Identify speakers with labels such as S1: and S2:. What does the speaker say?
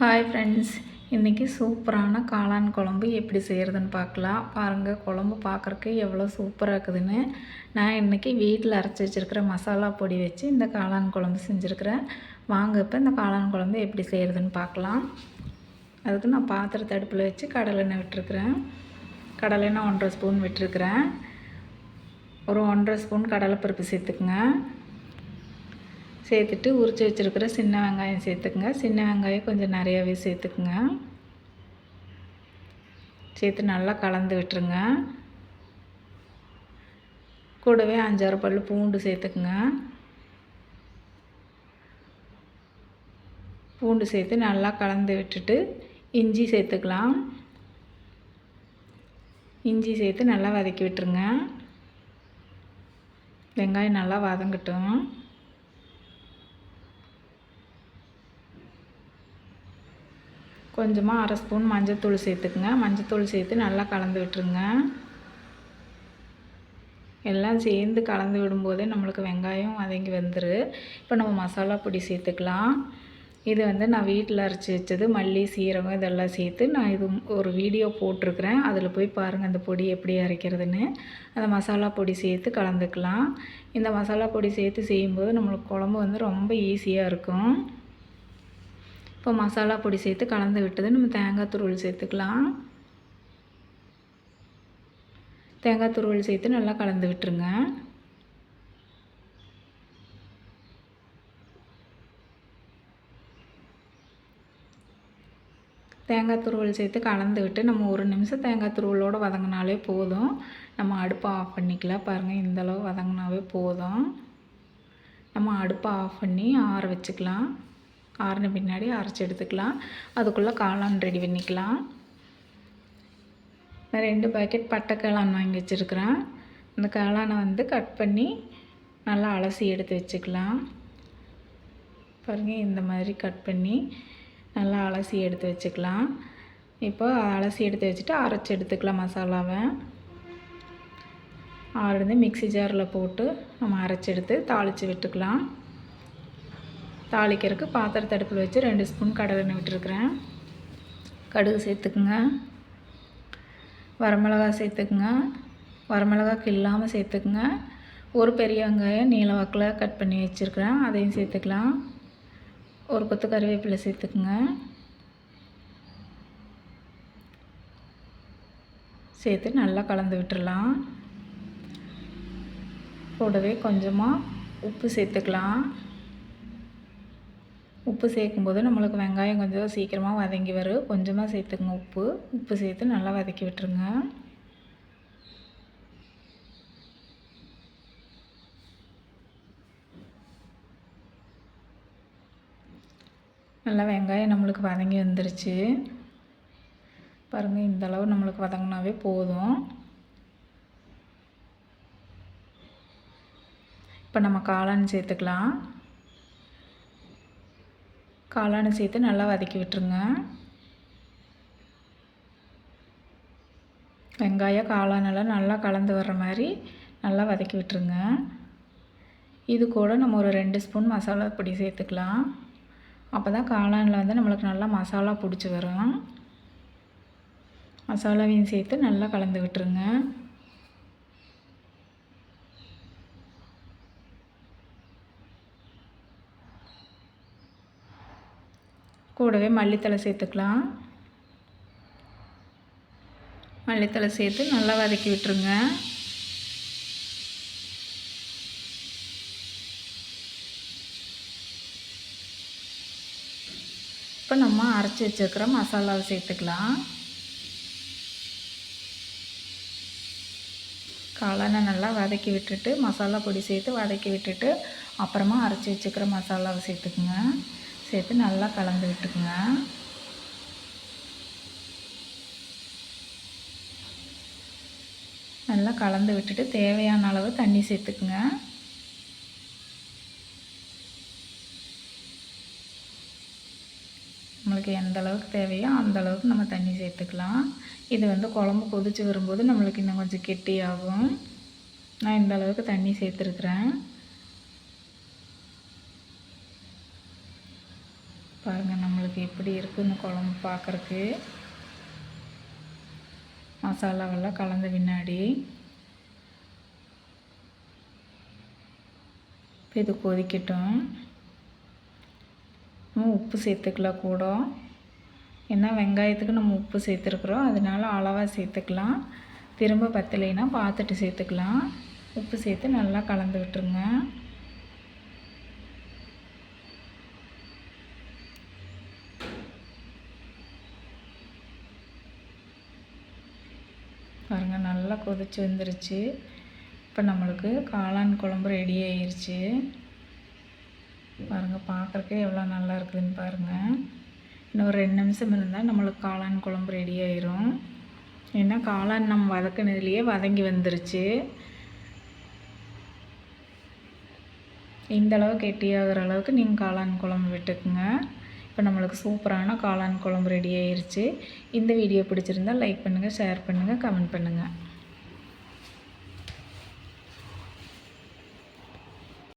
S1: Hi friends இன்றைக்கி சூப்பரான காளான் குழம்பு எப்படி செய்கிறதுன்னு பார்க்கலாம். பாருங்கள் குழம்பு பார்க்குறக்கு எவ்வளோ சூப்பராக இருக்குதுன்னு. நான் இன்றைக்கி வீட்டில் அரைச்சி வச்சுருக்கிற மசாலா பொடி வச்சு இந்த காளான் குழம்பு செஞ்சுருக்கிறேன். வாங்க இப்போ இந்த காளான் குழம்பு எப்படி செய்கிறதுன்னு பார்க்கலாம். அதுக்கு நான் பாத்திரத்தை அடுப்பில் வச்சு கடலை எண்ணெய் விட்டுருக்குறேன். கடலெண்ணெய் ஒன்றரை ஸ்பூன் விட்டுருக்குறேன். ஒரு ஒன்றரை ஸ்பூன் கடலைப்பருப்பு சேர்த்துக்குங்க. சேர்த்துட்டு உரித்து வச்சுருக்கிற சின்ன வெங்காயம் சேர்த்துக்குங்க. சின்ன வெங்காயம் கொஞ்சம் நிறையாவே சேர்த்துக்குங்க. சேர்த்து நல்லா கலந்து விட்டுருங்க. கூடவே அஞ்சாறு பல் பூண்டு சேர்த்துக்குங்க. பூண்டு சேர்த்து நல்லா கலந்து விட்டுட்டு இஞ்சி சேர்த்துக்கலாம். இஞ்சி சேர்த்து நல்லா வதக்கி விட்டுருங்க. வெங்காயம் நல்லா வதங்கட்டும். கொஞ்சமாக அரை ஸ்பூன் மஞ்சத்தூள் சேர்த்துக்குங்க. மஞ்சத்தூள் சேர்த்து நல்லா கலந்து விட்டுருங்க. எல்லாம் சேர்ந்து கலந்து விடும்போதே நம்மளுக்கு வெங்காயம் வதங்கி வந்துரு. இப்போ நம்ம மசாலா பொடி சேர்த்துக்கலாம். இது வந்து நான் வீட்டில் அரைச்சி வச்சது மல்லி சீரகம் இதெல்லாம் சேர்த்து நான் இது ஒரு வீடியோ போட்டிருக்கிறேன். அதில் போய் பாருங்கள் அந்த பொடி எப்படி அரைக்கிறதுன்னு. அந்த மசாலா பொடி சேர்த்து கலந்துக்கலாம். இந்த மசாலா பொடி சேர்த்து செய்யும்போது நம்மளுக்கு குழம்பு வந்து ரொம்ப ஈஸியாக இருக்கும். இப்போ மசாலா பொடி சேர்த்து கலந்து விட்டது. நம்ம தேங்காய் துருவல் சேர்த்துக்கலாம். தேங்காய் துருவல் சேர்த்து நல்லா கலந்து விட்டுருங்க. தேங்காய் துருவல் சேர்த்து கலந்து விட்டு நம்ம ஒரு நிமிஷம் தேங்காய் துருவலோடு வதங்கினாலே போதும். நம்ம அடுப்பை ஆஃப் பண்ணிக்கலாம். பாருங்கள் இந்தளவு வதங்கினாவே போதும். நம்ம அடுப்பை ஆஃப் பண்ணி ஆற வச்சுக்கலாம். ஆறின பின்னாடி அரைச்சி எடுத்துக்கலாம். அதுக்குள்ளே காளான் ரெடி பண்ணிக்கலாம். நான் ரெண்டு பேக்கெட் பட்டை காளான் வாங்கி வச்சுருக்குறேன். அந்த காளானை வந்து கட் பண்ணி நல்லா அலசி எடுத்து வச்சுக்கலாம். பாருங்கள் இந்த மாதிரி கட் பண்ணி நல்லா அலசி எடுத்து வச்சுக்கலாம். இப்போ அலசி எடுத்து வச்சுட்டு அரைச்சி எடுத்துக்கலாம் மசாலாவை. ஆறுந்து மிக்சி ஜாரில் போட்டு நம்ம அரைச்சி எடுத்து தாளித்து விட்டுக்கலாம். தாளிக்கிறதுக்கு பாத்திரத்தை அடுப்பில் வச்சு ரெண்டு ஸ்பூன் கடலெண்ணெய் விட்டுருக்குறேன். கடுகு சேர்த்துக்குங்க. வரமிளகா சேர்த்துக்குங்க. வரமிளகா கில்லாமல் சேர்த்துக்குங்க. ஒரு பெரிய வெங்காயம் நீல வாக்கில் கட் பண்ணி வச்சுருக்குறேன். அதையும் சேர்த்துக்கலாம். ஒரு கொத்து கருவேப்பிலை சேர்த்துக்குங்க. சேர்த்து நல்லா கலந்து விட்டுடலாம் கூடவே கொஞ்சமாக உப்பு சேர்த்துக்கலாம். உப்பு சேர்க்கும்போது நம்மளுக்கு வெங்காயம் கொஞ்சம் சீக்கிரமாக வதங்கி வரும். கொஞ்சமாக சேர்த்துக்குங்க உப்பு. உப்பு சேர்த்து நல்லா வதக்கி விட்டுருங்க. நல்லா வெங்காயம் நம்மளுக்கு வதங்கி வந்துருச்சு. பாருங்கள் இந்தளவு நம்மளுக்கு வதங்கினாவே போதும். இப்போ நம்ம காளான் சேர்த்துக்கலாம். காளானை சேர்த்து நல்லா வதக்கி விட்டுருங்க. வெங்காயம் காளானெல்லாம் நல்லா கலந்து வர்ற மாதிரி நல்லா வதக்கி விட்டுருங்க. இது கூட நம்ம ஒரு ரெண்டு ஸ்பூன் மசாலா பொடி சேர்த்துக்கலாம். அப்போ தான் காளானில் வந்து நம்மளுக்கு நல்லா மசாலா பிடிச்சி வரும். மசாலாவையும் சேர்த்து நல்லா கலந்து விட்டுருங்க. கூடவே மல்லித்தலை சேர்த்துக்கலாம். மல்லித்தலை சேர்த்து நல்லா வதக்கி விட்டுருங்க. இப்போ நம்ம அரைச்சி வச்சுருக்கிற மசாலாவை சேர்த்துக்கலாம். காளானை நல்லா வதக்கி விட்டுட்டு மசாலா பொடி சேர்த்து வதக்கி விட்டுட்டு அப்புறமா அரைச்சி வச்சுக்கிற மசாலாவை சேர்த்துக்குங்க. சேர்த்து நல்லா கலந்து விட்டுக்குங்க. நல்லா கலந்து விட்டுட்டு தேவையான அளவு தண்ணி சேர்த்துக்குங்க. நம்மளுக்கு எந்த அளவுக்கு தேவையோ அந்த அளவுக்கு நம்ம தண்ணி சேர்த்துக்கலாம். இது வந்து குழம்பு கொதித்து வரும்போது நம்மளுக்கு இன்னும் கொஞ்சம் கெட்டியாகும். நான் இந்த அளவுக்கு தண்ணி சேர்த்துருக்குறேன். பாருங்கள் நம்மளுக்கு எப்படி இருக்குன்னு குழம்பு பார்க்குறக்கு மசாலாவெல்லாம் கலந்த பின்னாடி. இப்போ இது கொதிக்கட்டும். நம்ம உப்பு சேர்த்துக்கலாம் கூட. ஏன்னா வெங்காயத்துக்கு நம்ம உப்பு சேர்த்துருக்குறோம். அதனால அளவாக சேர்த்துக்கலாம். திரும்ப பத்தலைன்னா பார்த்துட்டு சேர்த்துக்கலாம். உப்பு சேர்த்து நல்லா கலந்து விட்டுருங்க. பாருங்கள் நல்லா கொதிச்சு வந்துருச்சு. இப்போ நம்மளுக்கு காளான் குழம்பு ரெடி ஆயிடுச்சு பாருங்கள் பார்க்குறக்கே எவ்வளோ நல்லா இருக்குதுன்னு பாருங்கள் இன்னும் ஒரு ரெண்டு நிமிஷம் இருந்தால் நம்மளுக்கு காளான் குழம்பு ரெடி ஆயிரும். ஏன்னா காளான் நம்ம வதக்குனதுலேயே வதங்கி வந்துருச்சு. இந்த அளவு கெட்டியாகிற அளவுக்கு நீங்கள் காளான் குழம்பு விட்டுக்குங்க. இப்போ நம்மளுக்கு சூப்பரான காளான் குழம்பு ரெடி ஆயிடுச்சு இந்த வீடியோ பிடிச்சிருந்தால் லைக் பண்ணுங்கள் ஷேர் பண்ணுங்கள் கமெண்ட் பண்ணுங்கள்